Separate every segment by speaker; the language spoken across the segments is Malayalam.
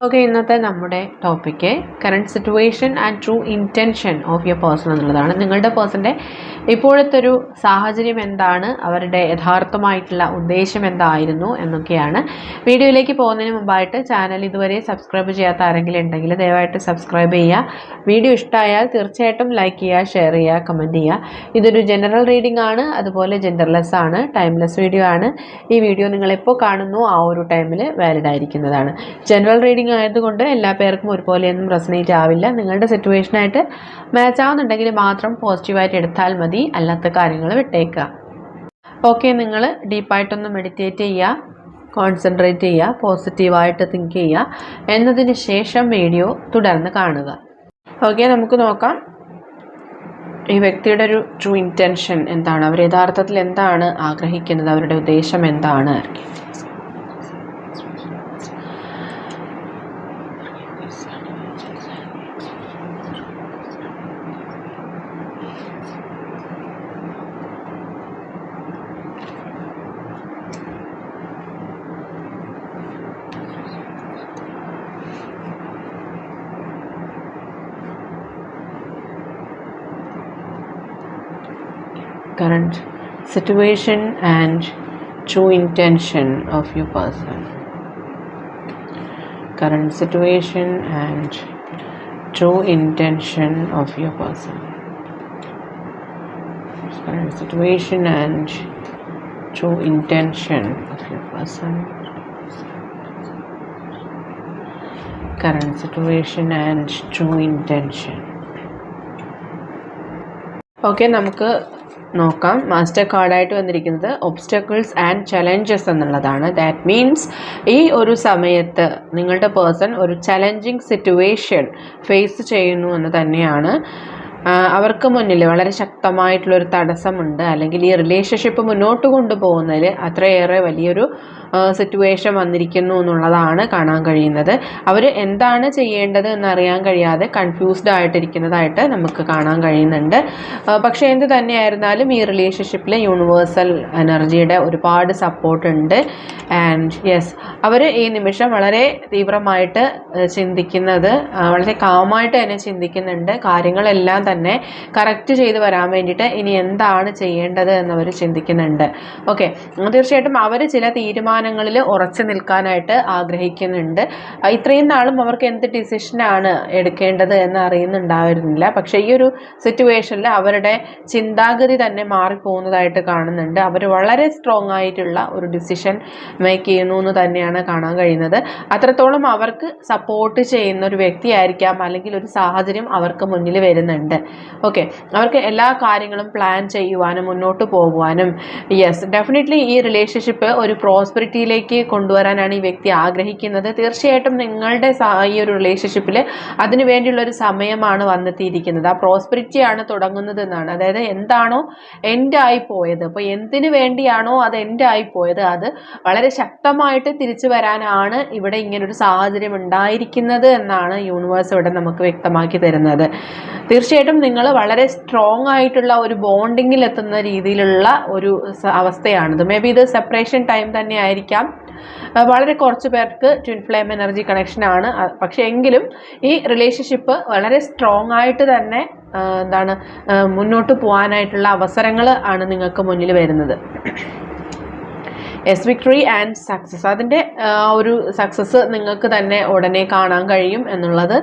Speaker 1: ഓക്കെ ഇന്നത്തെ നമ്മുടെ topic current situation and true intention of your person എന്നുള്ളതാണ്. നിങ്ങളുടെ പേഴ്സന്റെ ഇപ്പോഴത്തെ ഒരു സാഹചര്യം എന്താണ്? അവരുടെ യഥാർത്ഥമായിട്ടുള്ള ഉദ്ദേശം എന്തായിരുന്നു എന്നൊക്കെയാണ്. വീഡിയോയിലേക്ക് പോകുന്നതിന് മുമ്പായിട്ട് ചാനൽ ഇതുവരെ സബ്സ്ക്രൈബ് ചെയ്യാത്ത ആരെങ്കിലും ഉണ്ടെങ്കിൽ ദയവായിട്ട് സബ്സ്ക്രൈബ് ചെയ്യുക. വീഡിയോ ഇഷ്ടമായാൽ തീർച്ചയായിട്ടും ലൈക്ക് ചെയ്യുക ഷെയർ ചെയ്യുക കമന്റ് ചെയ്യുക. ഇതൊരു ജനറൽ റീഡിംഗ് ആണ് അതുപോലെ ജെൻഡർലെസ് ആണ് ടൈംലെസ് വീഡിയോ ആണ്. ഈ വീഡിയോ നിങ്ങളെപ്പോൾ കാണുന്നു ആ ഒരു ടൈമിൽ വാലിഡ് ആയിരിക്കുന്നതാണ്. ജനറൽ റീഡിംഗ് ആയതുകൊണ്ട് എല്ലാ പേർക്കും ഒരുപോലെയൊന്നും റെസനേറ്റ് ആവില്ല. നിങ്ങളുടെ സിറ്റുവേഷനായിട്ട് മാച്ച് ആവുന്നുണ്ടെങ്കിൽ മാത്രം പോസിറ്റീവായിട്ട് എടുത്താൽ മതി. അല്ലാത്ത കാര്യങ്ങൾ വിട്ടേക്കുക. ഓക്കെ നിങ്ങൾ ഡീപ്പായിട്ടൊന്ന് മെഡിറ്റേറ്റ് ചെയ്യുക. കോൺസെൻട്രേറ്റ് ചെയ്യുക. പോസിറ്റീവായിട്ട് തിങ്ക് ചെയ്യുക. എന്നതിന് ശേഷം വീഡിയോ തുടർന്ന് കാണുക. ഓക്കെ നമുക്ക് നോക്കാം. ഈ വ്യക്തിയുടെ ഒരു ട്രൂ ഇന്റൻഷൻ എന്താണ്? അവർ യഥാർത്ഥത്തിൽ എന്താണ് ആഗ്രഹിക്കുന്നത്? അവരുടെ ഉദ്ദേശം എന്താണ്? current situation and true intention of your person current situation and true intention of your person current situation and true intention of your person current situation and true intention okay നമുക്ക് നോക്കാം. മാസ്റ്റർ കാർഡായിട്ട് വന്നിരിക്കുന്നത് ഒബ്സ്റ്റക്കിൾസ് ആൻഡ് ചലഞ്ചസ് എന്നുള്ളതാണ്. ദാറ്റ് മീൻസ് ഈ ഒരു സമയത്ത് നിങ്ങളുടെ പേഴ്സൺ ഒരു ചലഞ്ചിങ് സിറ്റുവേഷൻ ഫേസ് ചെയ്യുന്നു എന്ന് തന്നെയാണ്. അവർക്ക് മുന്നിൽ വളരെ ശക്തമായിട്ടുള്ളൊരു തടസ്സമുണ്ട്. അല്ലെങ്കിൽ ഈ റിലേഷൻഷിപ്പ് മുന്നോട്ട് കൊണ്ടുപോകുന്നതിൽ അത്രയേറെ വലിയൊരു സിറ്റുവേഷൻ വന്നിരിക്കുന്നു എന്നുള്ളതാണ് കാണാൻ കഴിയുന്നത്. അവർ എന്താണ് ചെയ്യേണ്ടത് എന്നറിയാൻ കഴിയാതെ കൺഫ്യൂസ്ഡ് ആയിട്ടിരിക്കുന്നതായിട്ട് നമുക്ക് കാണാൻ കഴിയുന്നുണ്ട്. പക്ഷേ എന്ത് തന്നെയായിരുന്നാലും ഈ റിലേഷൻഷിപ്പിൽ യൂണിവേഴ്സൽ എനർജിയുടെ ഒരുപാട് സപ്പോർട്ട് ഉണ്ട്. ആൻഡ് യെസ് അവർ ഈ നിമിഷം വളരെ തീവ്രമായിട്ട് ചിന്തിക്കുന്നത് വളരെ കാമായിട്ട് തന്നെ ചിന്തിക്കുന്നുണ്ട്. കാര്യങ്ങളെല്ലാം തന്നെ കറക്റ്റ് ചെയ്ത് വരാൻ വേണ്ടിയിട്ട് ഇനി എന്താണ് ചെയ്യേണ്ടത് എന്നവർ ചിന്തിക്കുന്നുണ്ട്. ഓക്കെ തീർച്ചയായിട്ടും അവർ ചില തീരുമാനങ്ങളിൽ ഉറച്ചു നിൽക്കാനായിട്ട് ആഗ്രഹിക്കുന്നുണ്ട്. ഇത്രയും നാളും അവർക്ക് എന്ത് ഡിസിഷനാണ് എടുക്കേണ്ടത് എന്ന് അറിയുന്നുണ്ടായിരുന്നില്ല. പക്ഷേ ഈ ഒരു സിറ്റുവേഷനിൽ അവരുടെ ചിന്താഗതി തന്നെ മാറിപ്പോകുന്നതായിട്ട് കാണുന്നുണ്ട്. അവർ വളരെ സ്ട്രോങ് ആയിട്ടുള്ള ഒരു ഡിസിഷൻ മേക്ക് ചെയ്യുന്നു എന്ന് തന്നെയാണ് കാണാൻ കഴിയുന്നത്. അത്രത്തോളം അവർക്ക് സപ്പോർട്ട് ചെയ്യുന്ന ഒരു വ്യക്തിയായിരിക്കാം അല്ലെങ്കിൽ ഒരു സാഹചര്യം അവർക്ക് മുന്നിൽ വരുന്നുണ്ട്. ഓക്കെ അവർക്ക് എല്ലാ കാര്യങ്ങളും പ്ലാൻ ചെയ്യുവാനും മുന്നോട്ട് പോകുവാനും യെസ് ഡെഫിനറ്റ്ലി ഈ റിലേഷൻഷിപ്പ് ഒരു പ്രോസ്പെരിറ്റിയിലേക്ക് കൊണ്ടുവരാനാണ് ഈ വ്യക്തി ആഗ്രഹിക്കുന്നത്. തീർച്ചയായിട്ടും നിങ്ങളുടെ ഈ ഒരു റിലേഷൻഷിപ്പിൽ അതിനു വേണ്ടിയുള്ള ഒരു സമയമാണ് വന്നെത്തിയിരിക്കുന്നത്. ആ പ്രോസ്പെരിറ്റി ആണ് തുടങ്ങുന്നത് എന്നാണ്. അതായത് എന്താണോ എൻഡ് ആയി പോയത്. അപ്പോൾ എന്തിനു വേണ്ടിയാണോ അത് എൻഡ് ആയി പോയത്? അത് വളരെ ശക്തമായിട്ട് തിരിച്ചു വരാനാണ് ഇവിടെ ഇങ്ങനൊരു സാഹചര്യം ഉണ്ടായിരിക്കുന്നത് എന്നാണ് യൂണിവേഴ്സ് ഇവിടെ നമുക്ക് വ്യക്തമാക്കി തരുന്നത്. തീർച്ചയായിട്ടും നിങ്ങൾ വളരെ സ്ട്രോങ് ആയിട്ടുള്ള ഒരു ബോണ്ടിങ്ങിൽ എത്തുന്ന രീതിയിലുള്ള ഒരു അവസ്ഥയാണിത്. മേ ബി ഇത് സെപ്പറേഷൻ ടൈം തന്നെ ആയിരിക്കാം. വളരെ കുറച്ച് പേർക്ക് ട്വിൻ ഫ്ലെയിം എനർജി കണക്ഷനാണ് പക്ഷേ എങ്കിലും ഈ റിലേഷൻഷിപ്പ് വളരെ സ്ട്രോങ് ആയിട്ട് തന്നെ എന്താണ് മുന്നോട്ട് പോകാനായിട്ടുള്ള അവസരങ്ങൾ ആണ് നിങ്ങൾക്ക് മുന്നിൽ വരുന്നത്. എസ് വിക്ടറി ആൻഡ് സക്സസ് അതിന്റെ ഒരു സക്സസ് നിങ്ങൾക്ക് തന്നെ ഉടനെ കാണാൻ കഴിയും എന്നുള്ളത്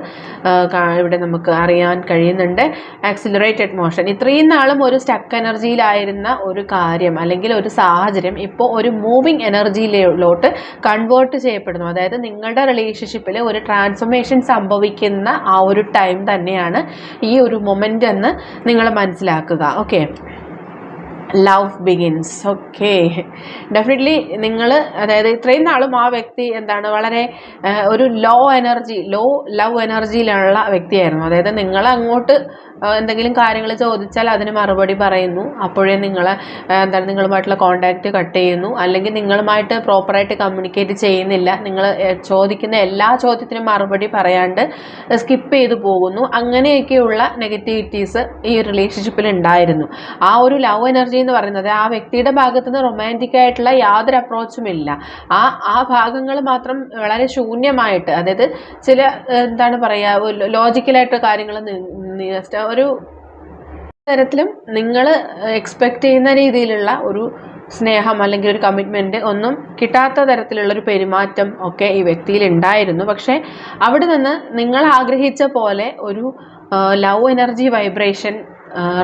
Speaker 1: ഇവിടെ നമുക്ക് അറിയാൻ കഴിയുന്നുണ്ട്. ആക്സിലറേറ്റഡ് മോഷൻ ഇത്രയും നാളും ഒരു സ്റ്റക്ക് എനർജിയിലായിരുന്ന ഒരു കാര്യം അല്ലെങ്കിൽ ഒരു സാഹചര്യം ഇപ്പോൾ ഒരു മൂവിങ് എനർജിയിലോട്ട് കൺവേർട്ട് ചെയ്യപ്പെടുന്നു. അതായത് നിങ്ങളുടെ റിലേഷൻഷിപ്പിൽ ഒരു ട്രാൻസ്ഫോർമേഷൻ സംഭവിക്കുന്ന ആ ഒരു ടൈം തന്നെയാണ് ഈ ഒരു മൊമെന്റ് എന്ന് നിങ്ങൾ മനസ്സിലാക്കുക. Okay love begins okay definitely നിങ്ങൾ അതായത് ഇത്രയും നാളും ആ വ്യക്തി എന്താണ് വളരെ ഒരു ലോ എനർജി ലോ ലവ് എനർജിയിലുള്ള വ്യക്തിയായിരുന്നു. അതായത് നിങ്ങൾ അങ്ങോട്ട് എന്തെങ്കിലും കാര്യങ്ങൾ ചോദിച്ചാൽ അതിന് മറുപടി പറയുന്നു. അപ്പോഴേ നിങ്ങൾ എന്താണ് നിങ്ങളുമായിട്ടുള്ള കോണ്ടാക്റ്റ് കട്ട് ചെയ്യുന്നു. അല്ലെങ്കിൽ നിങ്ങളുമായിട്ട് പ്രോപ്പറായിട്ട് കമ്മ്യൂണിക്കേറ്റ് ചെയ്യുന്നില്ല. നിങ്ങൾ ചോദിക്കുന്ന എല്ലാ ചോദ്യത്തിനും മറുപടി പറയാണ്ട് സ്കിപ്പ് ചെയ്തു പോകുന്നു. അങ്ങനെയൊക്കെയുള്ള നെഗറ്റിവിറ്റീസ് ഈ റിലേഷൻഷിപ്പിൽ ഉണ്ടായിരുന്നു. ആ ഒരു ലവ് എനർജി എന്ന് പറയുന്നത് ആ വ്യക്തിയുടെ ഭാഗത്തു നിന്ന് റൊമാന്റിക് ആയിട്ടുള്ള യാതൊരു അപ്രോച്ചും ഇല്ല. ആ ആ ഭാഗങ്ങൾ മാത്രം വളരെ ശൂന്യമായിട്ട് അതായത് ചില എന്താണ് പറയുക ലോജിക്കലായിട്ട് കാര്യങ്ങൾ ഒരു തരത്തിലും നിങ്ങൾ എക്സ്പെക്റ്റ് ചെയ്യുന്ന രീതിയിലുള്ള ഒരു സ്നേഹം അല്ലെങ്കിൽ ഒരു കമ്മിറ്റ്മെന്റ് ഒന്നും കിട്ടാത്ത തരത്തിലുള്ള ഒരു പെരുമാറ്റം ഒക്കെ ഈ വ്യക്തിയിൽ ഉണ്ടായിരുന്നു. പക്ഷേ അവിടെ നിന്ന് നിങ്ങൾ ആഗ്രഹിച്ച പോലെ ഒരു ലവ് എനർജി വൈബ്രേഷൻ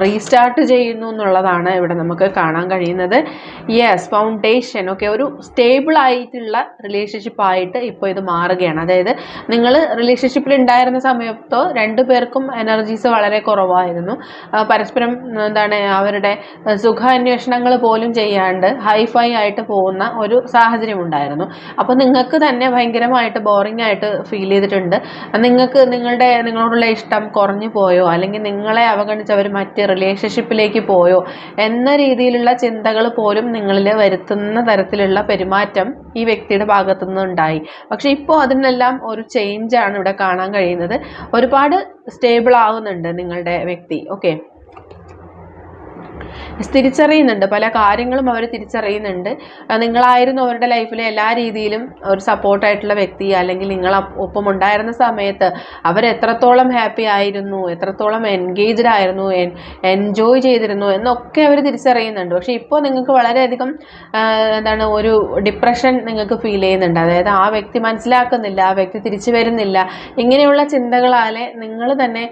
Speaker 1: റീസ്റ്റാർട്ട് ചെയ്യുന്നു എന്നുള്ളതാണ് ഇവിടെ നമുക്ക് കാണാൻ കഴിയുന്നത്. യെസ് ഫൗണ്ടേഷൻ ഓക്കെ ഒരു സ്റ്റേബിൾ ആയിട്ടുള്ള റിലേഷൻഷിപ്പ് ആയിട്ട് ഇപ്പോൾ ഇത് മാറുകയാണ്. അതായത് നിങ്ങൾ റിലേഷൻഷിപ്പിൽ ഉണ്ടായിരുന്ന സമയത്തോ രണ്ടു പേർക്കും എനർജീസ് വളരെ കുറവായിരുന്നു. പരസ്പരം എന്താണ് അവരുടെ സുഖാന്വേഷണങ്ങൾ പോലും ചെയ്യാണ്ട് ഹൈഫൈ ആയിട്ട് പോകുന്ന ഒരു സാഹചര്യം ഉണ്ടായിരുന്നു. അപ്പോൾ നിങ്ങൾക്ക് തന്നെ ഭയങ്കരമായിട്ട് ബോറിംഗ് ആയിട്ട് ഫീൽ ചെയ്തിട്ടുണ്ട്. നിങ്ങൾക്ക് നിങ്ങളുടെ നിങ്ങളോടുള്ള ഇഷ്ടം കുറഞ്ഞു പോയോ? അല്ലെങ്കിൽ നിങ്ങളെ അവഗണിച്ച് അവർ മറ്റ് റിലേഷൻഷിപ്പിലേക്ക് പോയോ എന്ന രീതിയിലുള്ള ചിന്തകൾ പോലും നിങ്ങളിൽ വരുത്തുന്ന തരത്തിലുള്ള പെരുമാറ്റം ഈ വ്യക്തിയുടെ ഭാഗത്തു നിന്നുണ്ടായി പക്ഷെ ഇപ്പോൾ അതിനെല്ലാം ഒരു ചേഞ്ചാണ് ഇവിടെ കാണാൻ കഴിയുന്നത്. ഒരുപാട് സ്റ്റേബിൾ ആവുന്നുണ്ട് നിങ്ങളുടെ വ്യക്തി. ഓക്കെ തിരിച്ചറിയുന്നുണ്ട്. പല കാര്യങ്ങളും അവർ തിരിച്ചറിയുന്നുണ്ട്. നിങ്ങളായിരുന്നു അവരുടെ ലൈഫിലെ എല്ലാ രീതിയിലും ഒരു സപ്പോർട്ടായിട്ടുള്ള വ്യക്തി അല്ലെങ്കിൽ നിങ്ങൾ ഒപ്പം ഉണ്ടായിരുന്ന സമയത്ത് അവർ എത്രത്തോളം ഹാപ്പി ആയിരുന്നു എത്രത്തോളം എൻഗേജ്ഡ് ആയിരുന്നു എൻജോയ് ചെയ്തിരുന്നു എന്നൊക്കെ അവർ തിരിച്ചറിയുന്നുണ്ട്. പക്ഷേ ഇപ്പോൾ നിങ്ങൾക്ക് വളരെയധികം എന്താണ് ഒരു ഡിപ്രഷൻ നിങ്ങൾക്ക് ഫീൽ ചെയ്യുന്നുണ്ട്. അതായത് ആ വ്യക്തി മനസ്സിലാക്കുന്നില്ല ആ വ്യക്തി തിരിച്ചു വരുന്നില്ല. ഇങ്ങനെയുള്ള ചിന്തകളാലെ നിങ്ങൾ തന്നെ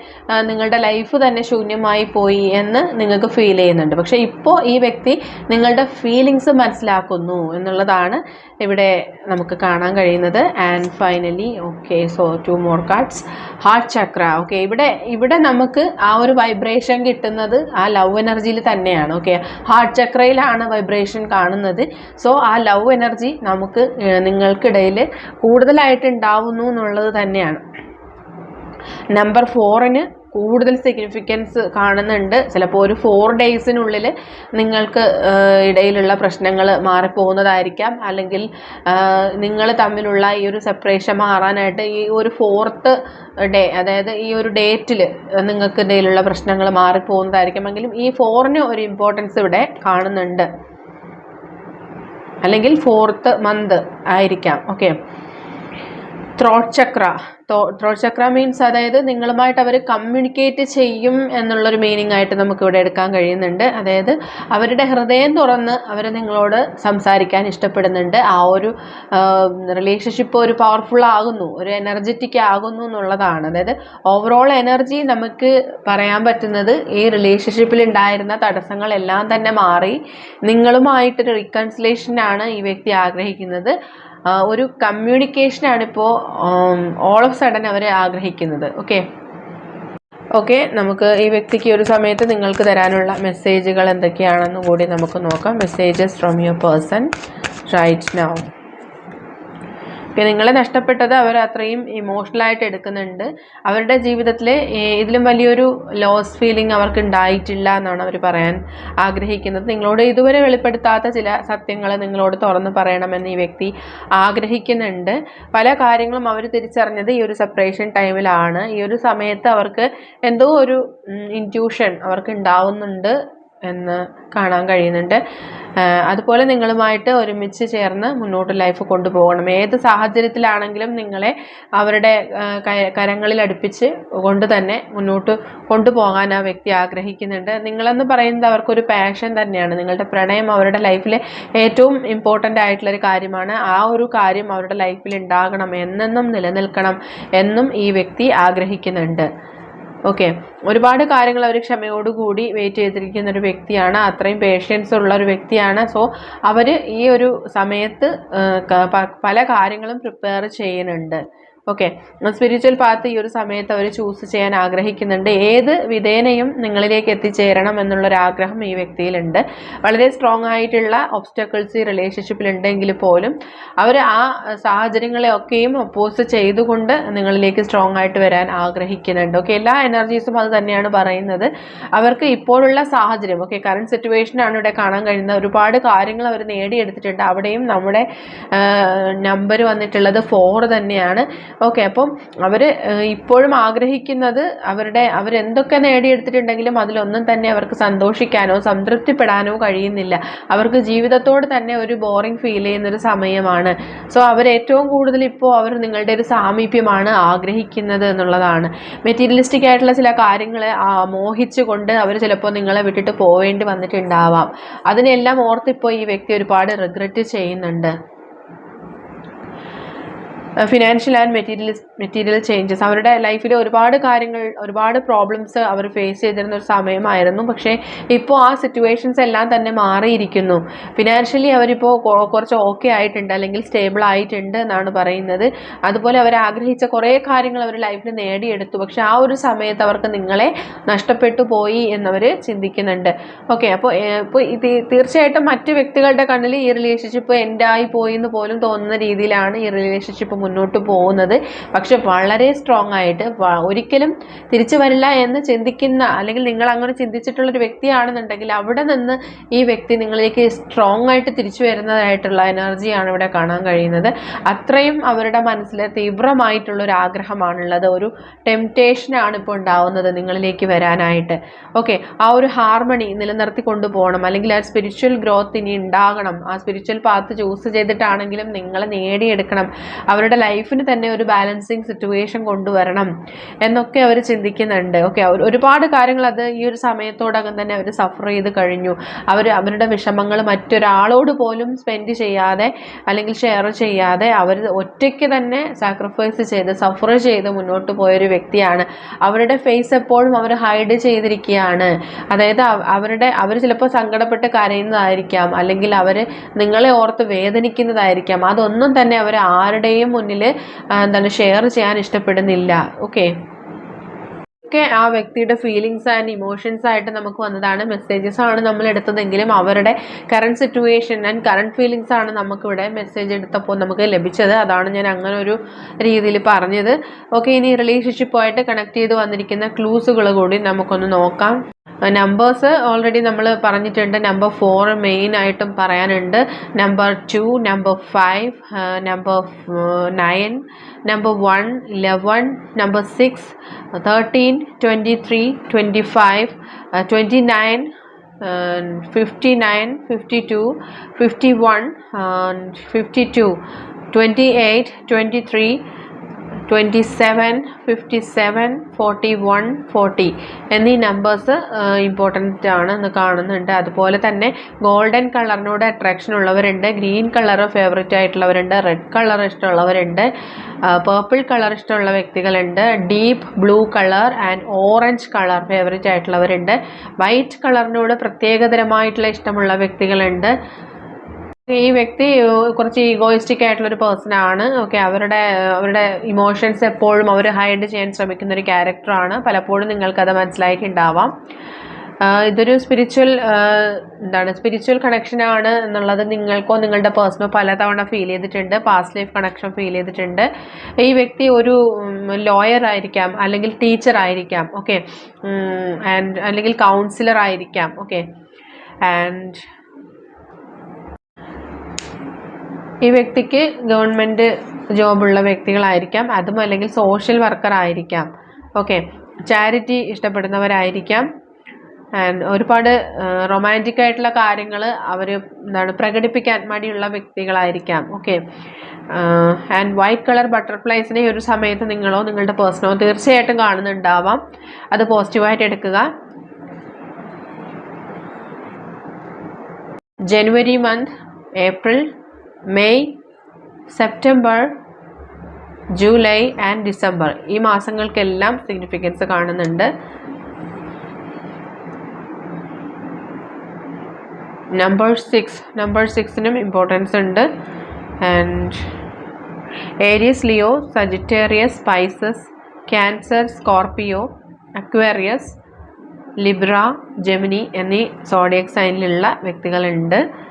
Speaker 1: നിങ്ങളുടെ ലൈഫ് തന്നെ ശൂന്യമായി പോയി എന്ന് നിങ്ങൾക്ക് ഫീൽ ചെയ്യുന്നുണ്ട്. പക്ഷേ ഇപ്പോൾ ഈ വ്യക്തി നിങ്ങളുടെ ഫീലിങ്സ് മനസ്സിലാക്കുന്നു എന്നുള്ളതാണ് ഇവിടെ നമുക്ക് കാണാൻ കഴിയുന്നത്. And finally okay so two more cards heart chakra okay ഇവിടെ ഇവിടെ നമുക്ക് ആ ഒരു വൈബ്രേഷൻ കിട്ടുന്നത് ആ ലവ് എനർജിയിൽ തന്നെയാണ് ഓക്കെ ഹാർട്ട് ചക്രയിലാണ് വൈബ്രേഷൻ കാണുന്നത്. സോ ആ ലവ് എനർജി നമുക്ക് നിങ്ങൾക്കിടയിൽ കൂടുതലായിട്ട് ഉണ്ടാവുന്നു എന്നുള്ളത് തന്നെയാണ്. നമ്പർ ഫോറിന് കൂടുതൽ സിഗ്നിഫിക്കൻസ് കാണുന്നുണ്ട്. ചിലപ്പോൾ ഒരു ഫോർ ഡേയ്സിനുള്ളിൽ നിങ്ങൾക്ക് ഇടയിലുള്ള പ്രശ്നങ്ങൾ മാറിപ്പോകുന്നതായിരിക്കാം. അല്ലെങ്കിൽ നിങ്ങൾ തമ്മിലുള്ള ഈ ഒരു സെപ്പറേഷൻ മാറാനായിട്ട് ഈ ഒരു ഫോർത്ത് ഡേ അതായത് ഈ ഒരു ഡേറ്റിൽ നിങ്ങൾക്ക് ഇടയിലുള്ള പ്രശ്നങ്ങൾ മാറിപ്പോകുന്നതായിരിക്കും. എങ്കിലും ഈ ഫോറിന് ഒരു ഇമ്പോർട്ടൻസ് ഇവിടെ കാണുന്നുണ്ട്. അല്ലെങ്കിൽ ഫോർത്ത് മന്ത് ആയിരിക്കാം. Okay throat chakra throat chakra means അതായത് നിങ്ങളുമായിട്ട് അവർ കമ്മ്യൂണിക്കേറ്റ് ചെയ്യും എന്നുള്ളൊരു മീനിങ് ആയിട്ട് നമുക്ക് ഇവിടെ എടുക്കാൻ കഴിയുന്നുണ്ട്. അതായത് അവരുടെ ഹൃദയം തുറന്ന് അവർ നിങ്ങളോട് സംസാരിക്കാൻ ഇഷ്ടപ്പെടുന്നുണ്ട്. ആ ഒരു റിലേഷൻഷിപ്പ് ഒരു പവർഫുൾ ആകുന്നു ഒരു എനർജറ്റിക് ആകുന്നു എന്നുള്ളതാണ്. അതായത് ഓവറോൾ എനർജി നമുക്ക് പറയാൻ പറ്റുന്നത് ഈ റിലേഷൻഷിപ്പിൽ ഉണ്ടായിരുന്ന തടസ്സങ്ങളെല്ലാം തന്നെ മാറി നിങ്ങളുമായിട്ടൊരു റീകൺസിലേഷനാണ് ഈ വ്യക്തി ആഗ്രഹിക്കുന്നത്. ഒരു കമ്മ്യൂണിക്കേഷനാണ് ഇപ്പോൾ ഓൾ ഓഫ് സഡൻ അവരെ ആഗ്രഹിക്കുന്നത്. ഓക്കെ ഓക്കെ നമുക്ക് ഈ വ്യക്തിക്ക് ഒരു സമയത്ത് നിങ്ങൾക്ക് തരാനുള്ള മെസ്സേജുകൾ എന്തൊക്കെയാണെന്ന് കൂടി നമുക്ക് നോക്കാം. Messages from your person right now നിങ്ങളെ നഷ്ടപ്പെട്ടത് അവർ അത്രയും ഇമോഷണലായിട്ട് എടുക്കുന്നുണ്ട്. അവരുടെ ജീവിതത്തിൽ ഇതിലും വലിയൊരു ലോസ് ഫീലിംഗ് അവർക്ക് ഉണ്ടായിട്ടില്ല എന്നാണ് അവർ പറയാൻ ആഗ്രഹിക്കുന്നത്. നിങ്ങളോട് ഇതുവരെ വെളിപ്പെടുത്താത്ത ചില സത്യങ്ങൾ നിങ്ങളോട് തുറന്ന് പറയണമെന്ന് ഈ വ്യക്തി ആഗ്രഹിക്കുന്നുണ്ട്. പല കാര്യങ്ങളും അവർ തിരിച്ചറിഞ്ഞത് ഈ ഒരു സെപ്പറേഷൻ ടൈമിലാണ് ഈ ഒരു സമയത്ത് അവർക്ക് എന്തോ ഒരു ഇന്റ്യൂഷൻ അവർക്ക് ഉണ്ടാവുന്നുണ്ട് എന്ന് കാണാൻ കഴിയുന്നുണ്ട്. അതുപോലെ നിങ്ങളുമായിട്ട് ഒരുമിച്ച് ചേർന്ന് മുന്നോട്ട് ലൈഫ് കൊണ്ടുപോകണം. ഏത് സാഹചര്യത്തിലാണെങ്കിലും നിങ്ങളെ അവരുടെ കരങ്ങളിൽ അടുപ്പിച്ച് കൊണ്ട് തന്നെ മുന്നോട്ട് കൊണ്ടുപോകാൻ ആ വ്യക്തി ആഗ്രഹിക്കുന്നുണ്ട്. നിങ്ങളെന്ന് പറയുന്നത് അവർക്കൊരു പാഷൻ തന്നെയാണ്. നിങ്ങളുടെ പ്രണയം അവരുടെ ലൈഫിലെ ഏറ്റവും ഇമ്പോർട്ടന്റ് ആയിട്ടുള്ളൊരു കാര്യമാണ്. ആ ഒരു കാര്യം അവരുടെ ലൈഫിൽ ഉണ്ടാകണം. എന്നെന്നും നിലനിൽക്കണം എന്നും ഈ വ്യക്തി ആഗ്രഹിക്കുന്നുണ്ട്. ഓക്കെ ഒരുപാട് കാര്യങ്ങൾ അവർ ക്ഷമയോടുകൂടി വെയിറ്റ് ചെയ്തിരിക്കുന്ന ഒരു വ്യക്തിയാണ്. അത്രയും പേഷ്യൻസ് ഉള്ള ഒരു വ്യക്തിയാണ്. സോ അവർ ഈ ഒരു സമയത്ത് പല കാര്യങ്ങളും പ്രിപ്പയർ ചെയ്യുന്നുണ്ട്. ഓക്കെ സ്പിരിച്വൽ പാത്ത് ഈ ഒരു സമയത്ത് അവർ ചൂസ് ചെയ്യാൻ ആഗ്രഹിക്കുന്നുണ്ട്. ഏത് വിധേനയും നിങ്ങളിലേക്ക് എത്തിച്ചേരണം എന്നുള്ളൊരു ആഗ്രഹം ഈ വ്യക്തിയിലുണ്ട്. വളരെ സ്ട്രോങ് ആയിട്ടുള്ള ഒബ്സ്റ്റക്കിൾസ് ഈ റിലേഷൻഷിപ്പിൽ ഉണ്ടെങ്കിൽ പോലും അവർ ആ സാഹചര്യങ്ങളെയൊക്കെയും ഒപ്പോസ് ചെയ്തുകൊണ്ട് നിങ്ങളിലേക്ക് സ്ട്രോങ് ആയിട്ട് വരാൻ ആഗ്രഹിക്കുന്നുണ്ട്. ഓക്കെ എല്ലാ എനർജീസും അത് തന്നെയാണ് പറയുന്നത്. അവർക്ക് ഇപ്പോഴുള്ള സാഹചര്യം ഓക്കെ കറണ്ട് സിറ്റുവേഷനാണ് ഇവിടെ കാണാൻ കഴിയുന്നത്. ഒരുപാട് കാര്യങ്ങൾ അവർ നേടിയെടുത്തിട്ടുണ്ട്. അവിടെയും നമ്മുടെ നമ്പർ വന്നിട്ടുള്ളത് ഫോർ തന്നെയാണ്. ഓക്കെ അപ്പം അവർ ഇപ്പോഴും ആഗ്രഹിക്കുന്നത് അവരുടെ അവരെന്തൊക്കെ നേടിയെടുത്തിട്ടുണ്ടെങ്കിലും അതിലൊന്നും തന്നെ അവർക്ക് സന്തോഷിക്കാനോ സംതൃപ്തിപ്പെടാനോ കഴിയുന്നില്ല. അവർക്ക് ജീവിതത്തോട് തന്നെ ഒരു ബോറിംഗ് ഫീൽ ചെയ്യുന്നൊരു സമയമാണ്. സോ അവർ ഏറ്റവും കൂടുതൽ ഇപ്പോൾ അവർ നിങ്ങളുടെ ഒരു സാമീപ്യമാണ് ആഗ്രഹിക്കുന്നത് എന്നുള്ളതാണ്. മെറ്റീരിയലിസ്റ്റിക് ആയിട്ടുള്ള ചില കാര്യങ്ങളെ മോഹിച്ചുകൊണ്ട് അവർ ചിലപ്പോൾ നിങ്ങളെ വിട്ടിട്ട് പോവേണ്ടി വന്നിട്ടുണ്ടാവാം. അതിനെല്ലാം ഓർത്തിപ്പോൾ ഈ വ്യക്തി ഒരുപാട് റിഗ്രറ്റ് ചെയ്യുന്നുണ്ട്. Financial and material material changes അവരുടെ ലൈഫിൽ ഒരുപാട് കാര്യങ്ങൾ ഒരുപാട് പ്രോബ്ലംസ് അവർ ഫേസ് ചെയ്തിരുന്ന ഒരു സമയമായിരുന്നു. പക്ഷേ ഇപ്പോൾ ആ സിറ്റുവേഷൻസ് എല്ലാം തന്നെ മാറിയിരിക്കുന്നു. ഫിനാൻഷ്യലി അവരിപ്പോൾ കുറച്ച് ഓക്കെ ആയിട്ടുണ്ട് അല്ലെങ്കിൽ സ്റ്റേബിൾ ആയിട്ടുണ്ട് എന്നാണ് പറയുന്നത്. അതുപോലെ അവർ ആഗ്രഹിച്ച കുറേ കാര്യങ്ങൾ അവർ ലൈഫിൽ നേടിയെടുത്തു. പക്ഷെ ആ ഒരു സമയത്ത് അവർക്ക് നിങ്ങളെ നഷ്ടപ്പെട്ടു പോയി എന്നവർ ചിന്തിക്കുന്നുണ്ട്. ഓക്കെ അപ്പോൾ ഇപ്പോൾ തീർച്ചയായിട്ടും മറ്റു വ്യക്തികളുടെ കണ്ണിൽ ഈ റിലേഷൻഷിപ്പ് എൻഡായി പോയി എന്ന് പോലും തോന്നുന്ന രീതിയിലാണ് ഈ റിലേഷൻഷിപ്പ് മുന്നോട്ട് പോകുന്നത്. പക്ഷെ വളരെ സ്ട്രോങ് ആയിട്ട് ഒരിക്കലും തിരിച്ചു വരില്ല എന്ന് ചിന്തിക്കുന്ന അല്ലെങ്കിൽ നിങ്ങൾ അങ്ങനെ ചിന്തിച്ചിട്ടുള്ളൊരു വ്യക്തിയാണെന്നുണ്ടെങ്കിൽ അവിടെ നിന്ന് ഈ വ്യക്തി നിങ്ങളിലേക്ക് സ്ട്രോങ് ആയിട്ട് തിരിച്ചു വരുന്നതായിട്ടുള്ള എനർജിയാണ് ഇവിടെ കാണാൻ കഴിയുന്നത്. അത്രയും അവരുടെ മനസ്സിൽ തീവ്രമായിട്ടുള്ള തീവ്രമായിട്ടുള്ളൊരു ആഗ്രഹമാണുള്ളത്. ഒരു ടെംപ്റ്റേഷനാണ് ഇപ്പോൾ ഉണ്ടാവുന്നത് നിങ്ങളിലേക്ക് വരാനായിട്ട്. ഓക്കെ ആ ഒരു ഹാർമണി നിലനിർത്തി കൊണ്ടുപോകണം. അല്ലെങ്കിൽ ആ സ്പിരിച്വൽ ഗ്രോത്ത് ഇനി ഉണ്ടാകണം. ആ സ്പിരിച്വൽ പാത്ത് ചൂസ് ചെയ്തിട്ടാണെങ്കിലും നിങ്ങൾ നേടിയെടുക്കണം. അവരുടെ അവരുടെ ലൈഫിന് തന്നെ ഒരു ബാലൻസിങ് സിറ്റുവേഷൻ കൊണ്ടുവരണം എന്നൊക്കെ അവർ ചിന്തിക്കുന്നുണ്ട്. ഓക്കെ ഒരുപാട് കാര്യങ്ങൾ അത് ഈ ഒരു സമയത്തോടകം തന്നെ അവർ സഫർ ചെയ്ത് കഴിഞ്ഞു. അവർ അവരുടെ വിഷമങ്ങൾ മറ്റൊരാളോട് പോലും സ്പെൻഡ് ചെയ്യാതെ അല്ലെങ്കിൽ ഷെയർ ചെയ്യാതെ അവർ ഒറ്റയ്ക്ക് തന്നെ സാക്രിഫൈസ് ചെയ്ത് സഫർ ചെയ്ത് മുന്നോട്ട് പോയൊരു വ്യക്തിയാണ്. അവരുടെ ഫേസ് എപ്പോഴും അവർ ഹൈഡ് ചെയ്തിരിക്കുകയാണ്. അതായത് അവരുടെ അവർ ചിലപ്പോൾ സങ്കടപ്പെട്ട് കരയുന്നതായിരിക്കാം. അല്ലെങ്കിൽ അവർ നിങ്ങളെ ഓർത്ത് വേദനിക്കുന്നതായിരിക്കാം. അതൊന്നും തന്നെ അവർ ആരുടെയും മുന്നിൽ എന്താണ് ഷെയർ ചെയ്യാൻ ഇഷ്ടപ്പെടുന്നില്ല. ഓക്കെ ഒക്കെ ആ വ്യക്തിയുടെ ഫീലിങ്സ് ആൻഡ് ഇമോഷൻസ് ആയിട്ട് നമുക്ക് വന്നതാണ്. മെസ്സേജസ് ആണ് നമ്മൾ എടുത്തതെങ്കിലും അവരുടെ current situation and current feelings ആണ് നമുക്കിവിടെ മെസ്സേജ് എടുത്തപ്പോൾ നമുക്ക് ലഭിച്ചത്. അതാണ് ഞാൻ അങ്ങനെ ഒരു രീതിയിൽ പറഞ്ഞത്. ഓക്കെ ഇനി റിലേഷൻഷിപ്പുമായിട്ട് കണക്ട് ചെയ്ത് വന്നിരിക്കുന്ന ക്ലൂസുകൾ കൂടി നമുക്കൊന്ന് നോക്കാം. നമ്പേഴ്സ് ഓൾറെഡി നമ്മൾ പറഞ്ഞിട്ടുണ്ട്. നമ്പർ ഫോർ മെയിൻ ആയിട്ടും പറയാനുണ്ട്. Number two number five number nine number one eleven number six thirteen twenty three twenty five twenty nine fifty nine fifty two fifty one fifty two twenty eight twenty three twenty seven fifty seven forty one forty എന്നീ നമ്പേഴ്സ് ഇമ്പോർട്ടന്റ് ആണ് എന്ന് കാണുന്നുണ്ട്. അതുപോലെ തന്നെ ഗോൾഡൻ കളറിനോട് അട്രാക്ഷൻ ഉള്ളവരുണ്ട് ഗ്രീൻ കളർ ഫേവറേറ്റ് ആയിട്ടുള്ളവരുണ്ട് റെഡ് കളർ ഇഷ്ടമുള്ളവരുണ്ട് പേർപ്പിൾ കളർ ഇഷ്ടമുള്ള വ്യക്തികളുണ്ട് deep blue colour and orange colour favourite ആയിട്ടുള്ളവരുണ്ട് white കളറിനോട് പ്രത്യേകതരമായിട്ടുള്ള ഇഷ്ടമുള്ള വ്യക്തികളുണ്ട് ഈ വ്യക്തി കുറച്ച് ഈഗോയിസ്റ്റിക് ആയിട്ടുള്ള ഒരു പേഴ്സൺ ആണ്. ഓക്കെ അവരുടെ അവരുടെ ഇമോഷൻസ് എപ്പോഴും അവർ ഹൈഡ് ചെയ്യാൻ ശ്രമിക്കുന്ന ഒരു ക്യാരക്ടറാണ് പലപ്പോഴും നിങ്ങൾക്കത് മനസ്സിലായിട്ടുണ്ടാവാം. ഇതൊരു സ്പിരിച്വൽ എന്താണ് സ്പിരിച്വൽ കണക്ഷൻ ആണ് എന്നുള്ളത് നിങ്ങൾക്കോ നിങ്ങളുടെ പേഴ്സണോ പലതവണ ഫീൽ ചെയ്തിട്ടുണ്ട്. പാസ്റ്റ് ലൈഫ് കണക്ഷൻ ഫീൽ ചെയ്തിട്ടുണ്ട്. ഈ വ്യക്തി ഒരു ലോയർ ആയിരിക്കാം അല്ലെങ്കിൽ ടീച്ചർ ആയിരിക്കാം. ഓക്കെ ആൻഡ് അല്ലെങ്കിൽ കൗൺസിലർ ആയിരിക്കാം. ഓക്കെ ആൻഡ് ഈ വ്യക്തിക്ക് ഗവൺമെന്റ് ജോബുള്ള വ്യക്തികളായിരിക്കാം. അതും അല്ലെങ്കിൽ സോഷ്യൽ വർക്കർ ആയിരിക്കാം. ഓക്കെ ചാരിറ്റി ഇഷ്ടപ്പെടുന്നവരായിരിക്കാം. ആൻഡ് ഒരുപാട് റൊമാന്റിക് ആയിട്ടുള്ള കാര്യങ്ങൾ അവർ എന്താണ് പ്രകടിപ്പിക്കാൻ മടിയുള്ള വ്യക്തികളായിരിക്കാം. ഓക്കെ ആൻഡ് വൈറ്റ് കളർ ബട്ടർഫ്ലൈസിനെ ഒരു സമയത്ത് നിങ്ങളോ നിങ്ങളുടെ പേഴ്സണോ തീർച്ചയായിട്ടും കാണുന്നുണ്ടാവാം. അത് പോസിറ്റീവായിട്ട് എടുക്കുക. January month April May September July and December. ഈ മാസങ്ങൾക്കെല്ലാം സിഗ്നിഫിക്കൻസ് കാണുന്നുണ്ട്. നമ്പർ സിക്സ് നമ്പർ സിക്സിനും ഇമ്പോർട്ടൻസ് ഉണ്ട്. And Aries Leo Sagittarius Pisces cancer Scorpio Aquarius Libra Gemini എന്നീ സോഡിയക് സൈനിലുള്ള വ്യക്തികളുണ്ട്.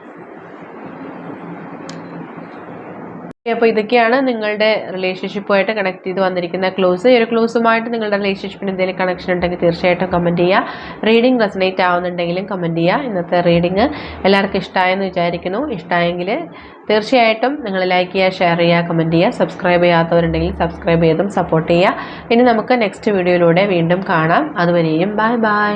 Speaker 1: അപ്പോൾ ഇതൊക്കെയാണ് നിങ്ങളുടെ റിലേഷൻഷിപ്പുമായിട്ട് കണക്ട് ചെയ്ത് വന്നിരിക്കുന്ന ക്ലോസ് ഈ ഒരു ക്ലോസുമായിട്ട് നിങ്ങളുടെ റിലേഷൻഷിപ്പിന് എന്തെങ്കിലും കണക്ഷൻ ഉണ്ടെങ്കിൽ തീർച്ചയായിട്ടും കമന്റ് ചെയ്യുക. റീഡിംഗ് റെസനേറ്റ് ആവുന്നുണ്ടെങ്കിലും കമന്റ് ചെയ്യുക. ഇന്നത്തെ റീഡിങ് എല്ലാവർക്കും ഇഷ്ടമായെന്ന് വിചാരിക്കുന്നു. ഇഷ്ടമായെങ്കിൽ തീർച്ചയായിട്ടും നിങ്ങൾ ലൈക്ക് ചെയ്യുക ഷെയർ ചെയ്യുക കമന്റ് ചെയ്യുക. സബ്സ്ക്രൈബ് ചെയ്യാത്തവരുണ്ടെങ്കിൽ സബ്സ്ക്രൈബ് ചെയ്തും സപ്പോർട്ട് ചെയ്യുക. ഇനി നമുക്ക് നെക്സ്റ്റ് വീഡിയോയിലൂടെ വീണ്ടും കാണാം. അതുവരെയും ബൈ ബൈ